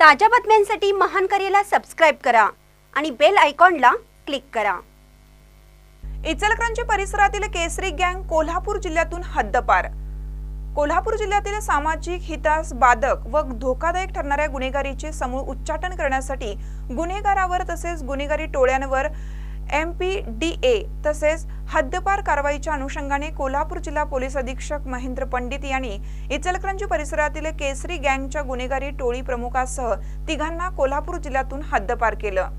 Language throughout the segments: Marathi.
ताज्या बातम्यांसाठी महान करेला सबस्क्राईब करा आणि बेल आयकॉनला क्लिक करा. इचलकरंजी परिसरातील केसरी गँग कोल्हापूर जिल्ह्यातून हद्दपार. कोल्हापूर जिल्ह्यातील सामाजिक हितास बाधक व धोकादायक ठरणाऱ्या गुन्हेगारीचे समूळ उच्चाटन करण्यासाठी गुन्हेगारावर तसेच गुन्हेगारी टोळ्यांवर एम पी डी ए तसेच हद्दपार कारवाईच्या अनुषंगाने कोल्हापूर जिल्हा पोलीस अधीक्षक महेंद्र पंडित यांनी इचलकरंजी परिसरातील केसरी गँगच्या गुन्हेगारी टोळी प्रमुखासह तिघांना कोल्हापूर जिल्ह्यातून हद्दपार केलं.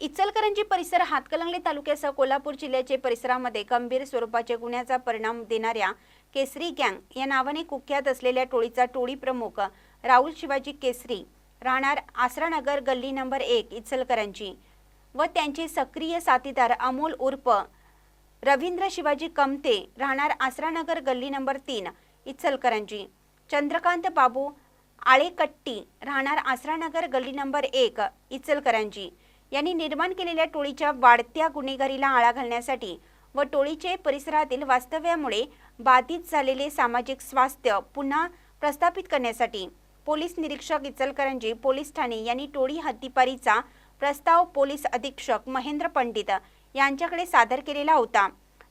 इचलकरंजी परिसर हातकलंगले तालुक्यासह कोल्हापूर जिल्ह्याचे परिसरामध्ये गंभीर स्वरूपाचे गुन्ह्याचा परिणाम देणाऱ्या केसरी गँग या नावाने कुख्यात असलेल्या टोळीचा टोळी प्रमुख राहुल शिवाजी केसरी राहणार आसरानगर गल्ली नंबर एक इचलकरंजी. व त्यांचे सक्रिय साथीदार अमोल उर्फ रवींद्र शिवाजी कमते राहणार आसरानगर गल्ली नंबर तीन इचलकरंजी. चंद्रकांत बाबू आळेकट्टी राहणार आसरानगर गल्ली नंबर एक इचलकरंजी. यांनी निर्माण केलेल्या टोळीच्या वाढत्या गुन्हेगारीला आळा घालण्यासाठी व टोळीचे परिसरातील वास्तव्यामुळे बाधित झालेले सामाजिक स्वास्थ्य पुन्हा प्रस्थापित करण्यासाठी पोलीस निरीक्षक इचलकरंजी पोलीस ठाणे यांनी टोळी हद्दीपारीचा प्रस्ताव पोलीस अधीक्षक महेंद्र पंडित यांच्याकडे सादर केलेला होता.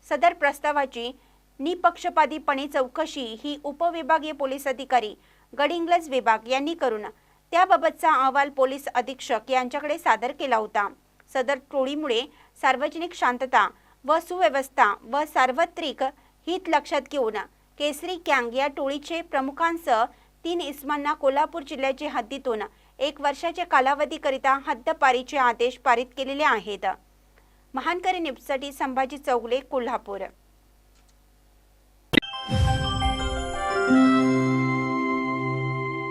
सदर प्रस्तावाची निपक्षपातीपणे चौकशी ही उपविभागीय पोलीस अधिकारी गडिंग्लज विभाग यांनी करून त्याबाबतचा अहवाल पोलीस अधीक्षक यांच्याकडे सादर केला होता. सदर टोळीमुळे सार्वजनिक शांतता व सुव्यवस्था व सार्वत्रिक हित लक्षात घेऊन केसरी गँग या टोळीचे प्रमुखांसह तीन इस्मांना कोल्हापूर जिल्ह्याचे हद्दीतून एक वर्षाच्या कालावधीकरिता हद्दपारीचे आदेश पारित केलेले आहेत. महानकरी न्यूजसाठी संभाजी चौगले कोल्हापूर.